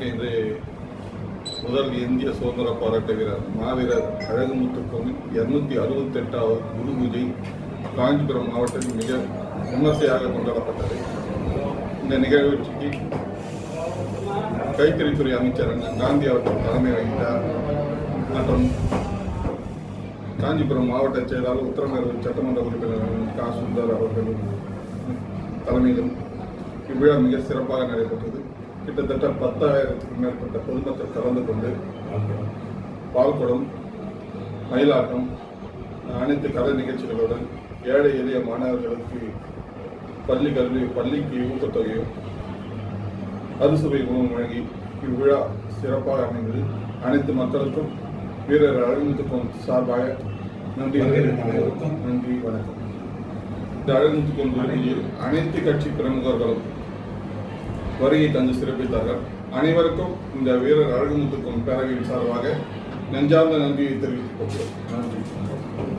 வணக்கம் இது முதல் இந்திய சுதந்திர போராட்ட வீரர் மாவீரர் அழகுமுத்து கோவில் இருநூத்தி அறுபத்தி எட்டாவது குரு பூஜை காஞ்சிபுரம் மாவட்டத்தில் மிக விமர்சையாக கொண்டாடப்பட்டது. இந்த நிகழ்ச்சிக்கு கைத்தறித்துறை அமைச்சர் அண்ணன் காந்தி அவர்கள் தலைமை வகித்தார். மற்றும் காஞ்சிபுரம் மாவட்ட செயலாளர் உத்தரமேரூர் சட்டமன்ற உறுப்பினர் கா. சுந்தர் அவர்களும் தலைமையிலும் இவ்விழா மிக சிறப்பாக நடைபெற்றது. கிட்டத்தட்ட பத்தாயிரத்துக்கும் மேற்பட்ட பொதுமக்கள் கலந்து கொண்டு பால்குடம் மயிலாட்டம் அனைத்து கலை நிகழ்ச்சிகளுடன் ஏழை எளிய மாணவர்களுக்கு பள்ளி கல்வி பள்ளிக்கு ஊக்கத்தொகையும் அறுசுவை உணவு வழங்கி இவ்விழா சிறப்பாக அமைந்தது. அனைத்து மக்களுக்கும் வீரர் அழகுமுத்துக்கும் சார்பாக நன்றி நன்றி வணக்கம். இந்த அழகுமுத்துக்கும் அனைத்து கட்சி பிரமுகர்களும் வருகை தந்து சிறப்பித்தார்கள். அனைவருக்கும் இந்த வீரர் அழகுமுத்துக்கும் பேரவையின் சார்பாக நெஞ்சார்ந்த நன்றியை தெரிவித்துக் கொள்கிறோம் நன்றி.